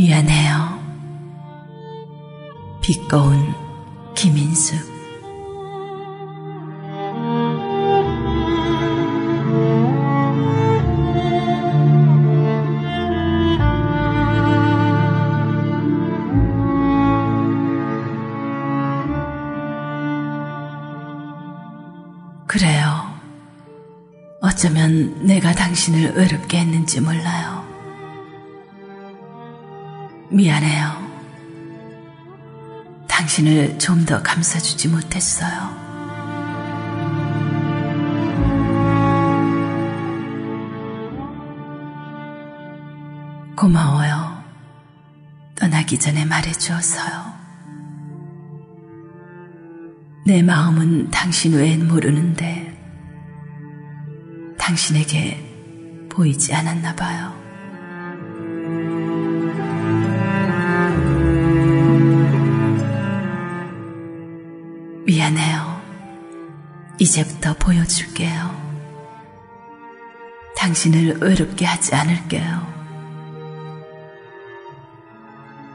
미안해요. 비꺼운 김인숙. 그래요. 어쩌면 내가 당신을 외롭게 했는지 몰라요. 미안해요. 당신을 좀 더 감싸주지 못했어요. 고마워요. 떠나기 전에 말해주어서요. 내 마음은 당신 외엔 모르는데 당신에게 보이지 않았나 봐요. 미안해요. 이제부터 보여줄게요. 당신을 외롭게 하지 않을게요.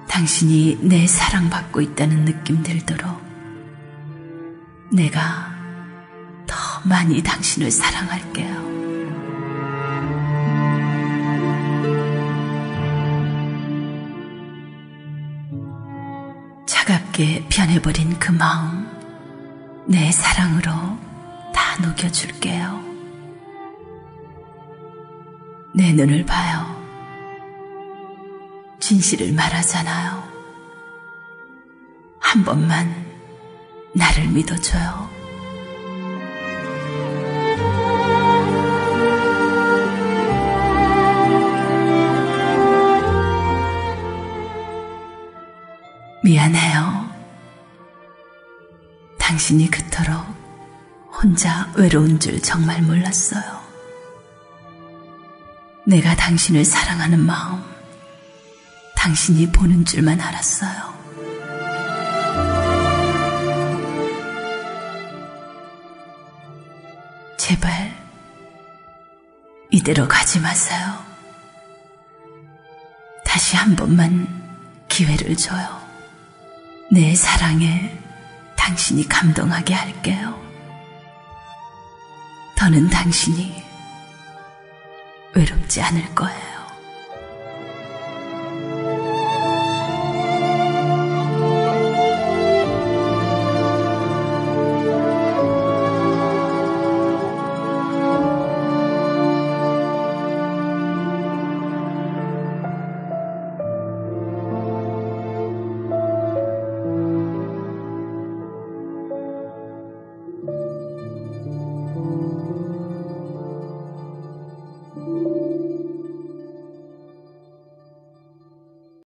당신이 내 사랑받고 있다는 느낌 들도록 내가 더 많이 당신을 사랑할게요. 차갑게 변해버린 그 마음, 내 사랑으로 다 녹여줄게요. 내 눈을 봐요. 진실을 말하잖아요. 한 번만 나를 믿어줘요. 미안해요. 당신이 그토록 혼자 외로운 줄 정말 몰랐어요. 내가 당신을 사랑하는 마음, 당신이 보는 줄만 알았어요. 제발, 이대로 가지 마세요. 다시 한 번만 기회를 줘요. 내 사랑에 당신이 감동하게 할게요. 더는 당신이 외롭지 않을 거예요.